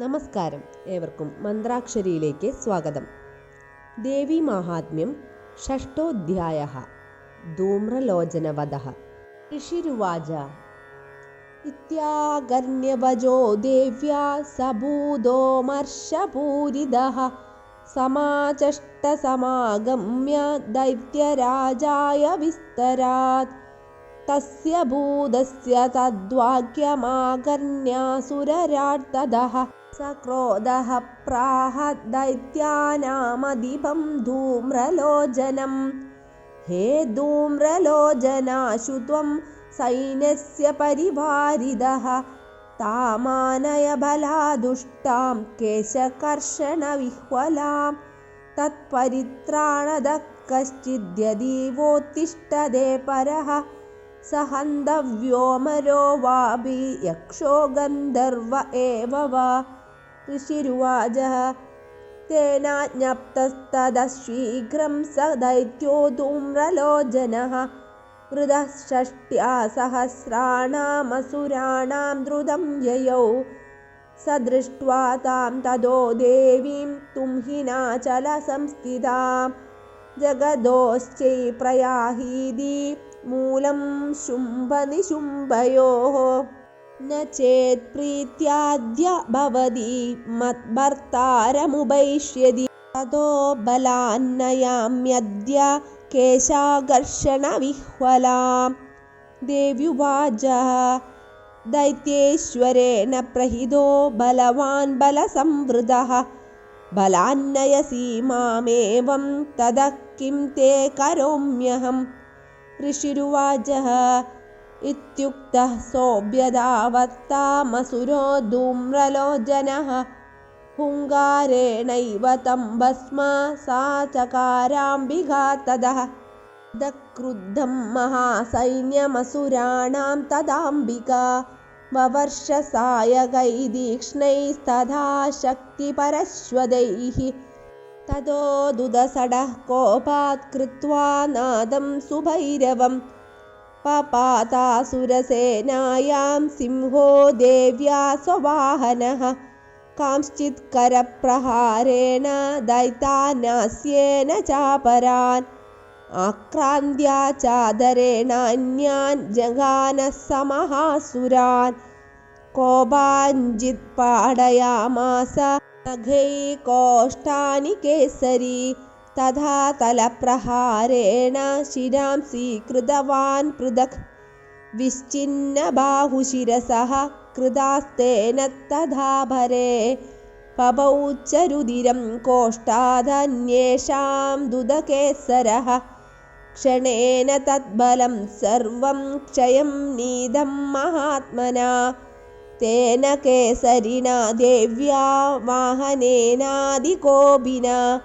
നമസ്കാരം. ഏവർക്കും മന്ത്രാക്ഷരിയിലേക്ക് സ്വാഗതം. ദേവി മാഹാത്മ്യം ഷഷ്ടോധ്യായ ധൂമ്രലോചനവധ ഋഷിരുവാച. ഇത്യാഗർണ്യവജോ ദേവ്യാ സഭൂതോ മർഷപൂരിതഃ സമാചഷ്ടസമാഗമ്യ ദൈത്യരാജായ വിസ്തരാത്. തസ്യ ഭൂതസ്യ തദ്വാക്യമാകർണ്യാസുരരാട്ടതഃ स क्रोधः प्राह दैत्यानामधिपं धूम्रलोचनं। हे धूम्रलोचनाशु त्वं सैन्यस्य परिवारिदः तामानय बलादुष्टां केशकर्षणविह्वलां। तत्परित्राणदः कश्चिद्यदीवोत्तिष्ठदे परः स हन्तव्योमरो वापि यक्षो गन्धर्व एव वा ऋषिरुवाचः तेनाज्ञप्तस्ततः शीघ्रं स दैत्यो धूम्रलोचनः वृदः षष्ट्या सहस्राणामसुराणां द्रुतं ययौ। स दृष्ट्वा तां तदो देवीं तुम्हिनाचलसंस्थितां। जगदोश्चै प्रयाहीदि मूलं शुम्भनिशुम्भयोः न चेत् प्रीत्याद्य भवति मद्भर्तारमुपैष्यति ततो बलान्नयाम्यद्य केशाकर्षणविह्वलां। देव्युवाच दैत्येश्वरेण प्रहितो बलवान् बलसंवृतः बलान्नयसि मामेवं ततः किं ते करोम्यहम्? ऋषिरुवाचः इत्युक्तः सोऽभ्यदावत्तामसुरो धूम्रलोचनः हुङ्गारेणैव तं भस्म सा चकाराम्बिका ततः दक्रुद्धं महासैन्यमसुराणां तदाम्बिका। ववर्षसायकैदीक्ष्णैस्तथा शक्तिपरश्वदैः। ततो दुदसडः कोपात् कृत्वा नादं सुभैरवं पपातासुरसेनायां सिंहो देव्या स्ववाहनः कांश्चित् करप्रहारेण दैतानास्येन चापरान् आक्रान्त्या चादरेणान्यान् जगानः समहासुरान् कोपाञ्चित् पाडयामास नखैकोष्ठानि केसरी तथा तलप्रहारेण शिरां स्वीकृतवान् पृथक्। विश्चिन्नबाहुशिरसः कृतास्तेन तथा भरे। पपौ च रुदिरं कोष्ठादन्येषां दुदकेसरः। क्षणेन तद्बलं सर्वं क्षयं नीदं महात्मना। तेन केसरिणा देव्या वाहनेनादिकोपिना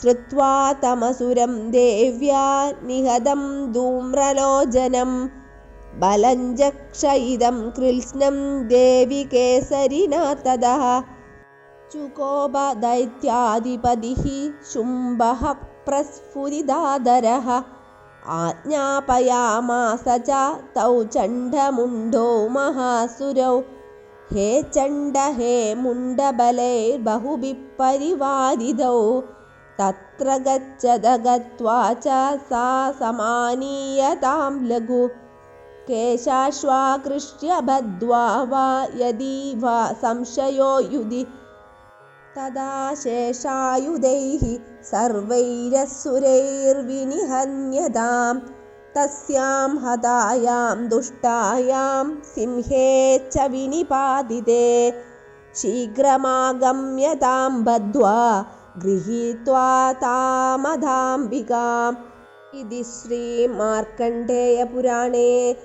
श्रुत्वा तमसुरं देव्या निहतं धूम्रलोचनं बलञ्जक्षयिदं कृत्स्नं देवि केसरिना ततः चुकोपदैत्याधिपतिः शुम्भः प्रस्फुरिदादरः। आज्ञापयामास च तौ चण्डमुण्डौ महासुरौ। हे चण्ड हे मुण्डबलैर्बहुभिः परिवारिधौ तत्र गच्छद गत्वा च सा समानीयतां लघु केशाश्वाकृष्य बद्ध्वा वा यदि वा संशयो युधि। तदा शेषायुधैः सर्वैरसुरैर्विनिहन्यतां तस्यां हतायां दुष्टायां सिंहे च विनिपातिते शीघ्रमागम्यतां बद्ध्वा गृहीत्वा तामदाम्बिकाम् इति श्रीमार्कण्डेयपुराणे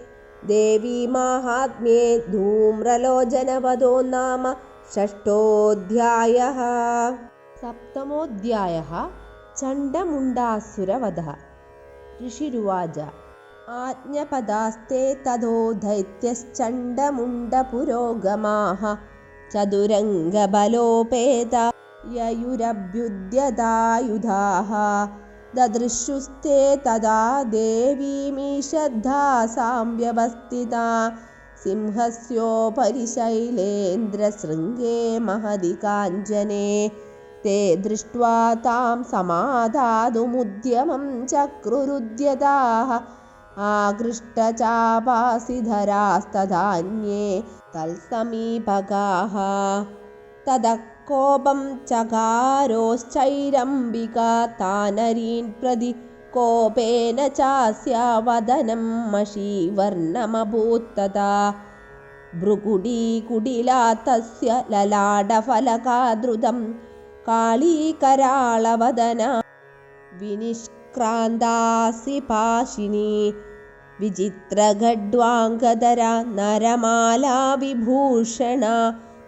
देवीमाहात्म्ये धूम्रलोचनवधो नाम षष्ठोऽध्यायः। सप्तमोऽध्यायः चण्डमुण्डासुरवधः। ऋषिरुवाच। आज्ञपदास्ते ततो दैत्यश्चण्डमुण्डपुरोगमाः चतुरङ्गबलोपेता ययुरभ्युद्यतायुधाः ददृशुस्ते तदा देवीमीषद्धा सां व्यवस्थिता सिंहस्योपरि शैलेन्द्रशृङ्गे महदि काञ्जने ते दृष्ट्वा तां समाधातुमुद्यमं चक्रुरुद्यताः आकृष्टचापासिधरास्तधान्ये तल्समीपगाः ततः കോപം ചകാരോശ്ചൈരംബിക താനരീൻ പ്രതി കോപേന ചാസ്യാവദനം മഷീവർണമഭൂത്തതാ. ഭൃകുടീകുടിലാത്തസ്യ ലലാടഫലകാദ്രുതം കാളീകരാളവദന. വിനിഷ്ക്രാന്താസി പാശിനി വിചിത്രഖഡ്വാംഗതര നരമാലാ വിഭൂഷണ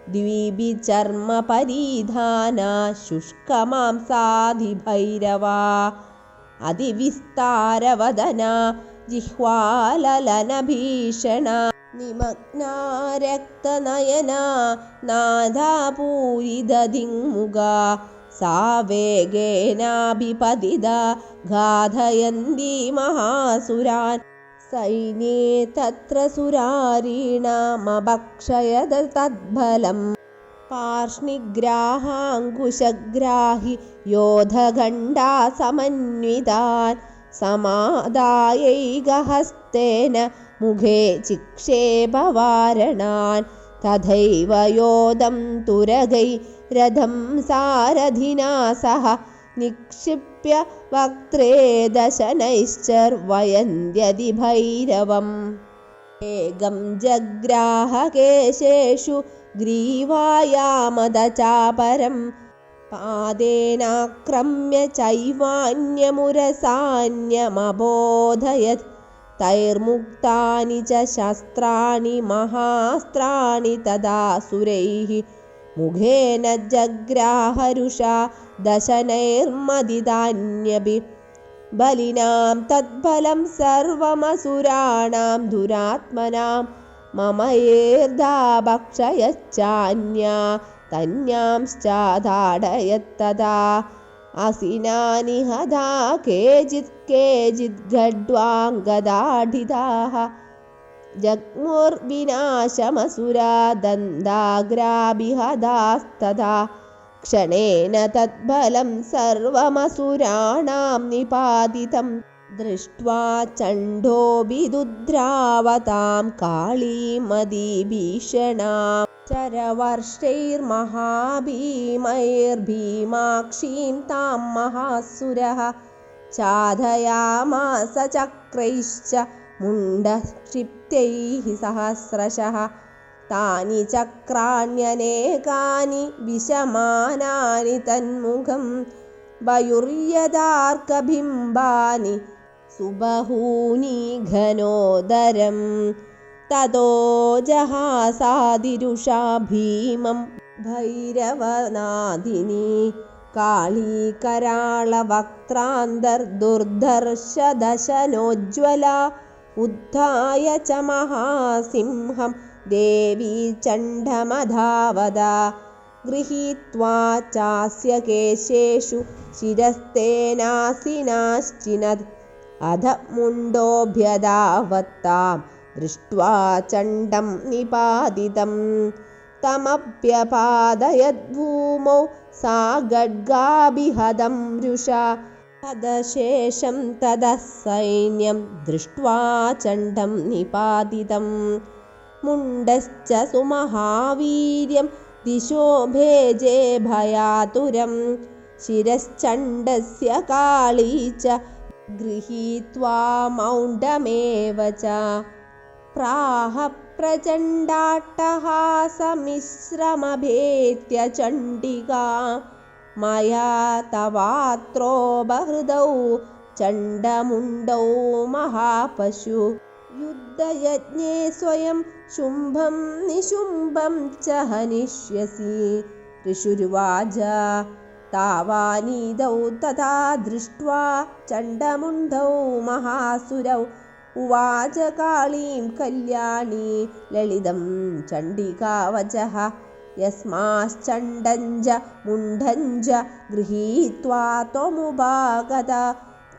ദ്വീപിചർമ്മപരീധാന ശുഷ്കമാംസാധിഭൈരവാ അതിവിസ്താരവദന ജിഹ്വാലലനഭീഷണ. നിമഗ്നാരക്തനയന നാഥാപൂരിതതിങ്മുഖ സാവേഗേനാഭിപതിത ഘാതയന്തി മഹാസുരാൻ. സൈന്യേ തത്ര സുരാരീണമഭക്ഷയത തദ്ബലം പാർഷ്ണിഗ്രാഹാങ്കുശഗ്രാഹി യോധഖണ്ഡാ സമന്വിതാൻ സമാദായൈകഹസ്തേന മുഖേ ചിക്ഷേപവാരണാൻ തഥൈവ യോധം തുരകൈ രഥം സാരഥിനാ സഹ നിക്ഷിപ്ത निक्षिप्य वक्त्रे दशनैश्चर्वयन्त्यधिभैरवम्। एकं जग्राहकेशेषु ग्रीवायामदचापरं पादेनाक्रम्य चैवान्यमुरसान्यमबोधयत्। तैर्मुक्तानि च शस्त्राणि महास्त्राणि तदासुरैः मुखेन जग्राहरुषा दशनैर्मदितान्यपि बलिनां तद्बलं सर्वमसुराणां दुरात्मनां मम भक्षयच्चान्या तन्यांश्चादाडयत्तदा असिनानि हदा केचित् केचिद्गड्वाङ्गदाढिताः जग्मुर्विनाशमसुरा दन्दाग्राभिहदास्तदा क्षणेन तद्बलं सर्वमसुराणां निपातितं दृष्ट्वा चण्डोऽभिदुद्रावतां काळीमदिभीषणां चरवर्षैर्महाभीमैर्भीमाक्षीं तां महासुरः चाधयामास चक्रैश्च मुण्डक्षिप्त्यैः सहस्रशः तानि चक्राण्यनेकानि विशमानानि तन्मुखं वयुर्यदार्कबिम्बानि सुबहूनि घनोदरं ततो जहासादिरुषा भीमं भैरवनादिनी काळीकराळवक्त्रान्तर्दुर्धर्षदशनोज्ज्वला उद्धाय च महासिंहं देवी चण्डमधावदा। गृहीत्वा चास्य केशेषु शिरस्तेनासिनाश्चिनद् अध मुण्डोऽभ्यदावत्तां दृष्ट्वा चण्डं निपातितं तमप्यपादयद्भूमौ सा गड्गाभिहदं वृषा। तदशेषं ततः सैन्यं दृष्ट्वा चण्डं निपातितं मुण्डश्च सुमहावीर्यं दिशो भेजे भयातुरं शिरश्चण्डस्य काली च गृहीत्वा मौण्डमेव च प्राह प्रचण्डाट्टहासमिश्रमभेत्य चण्डिका मया तवात्रोपहृदौ चण्डमुण्डौ महापशु युद्धयज्ञे स्वयं शुम्भं निशुम्भं च हनिष्यसि। ऋषुर्वाच तावानीदौ तथा दृष्ट्वा चण्डमुण्डौ महासुरौ उवाच काळीं कल्याणी ललितं चण्डिकावचः। यस्माश्चण्डञ्ज मुण्डञ्ज गृहीत्वा त्वमुपागता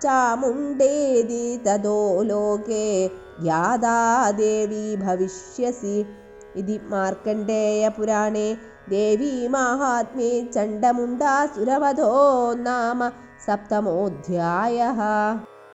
चामुण्डेदि ततो लोके ज्ञाता देवी भविष्यसि। इति मार्कण्डेयपुराणे देवीमाहात्म्ये चण्डमुण्डासुरवधो नाम सप्तमोऽध्यायः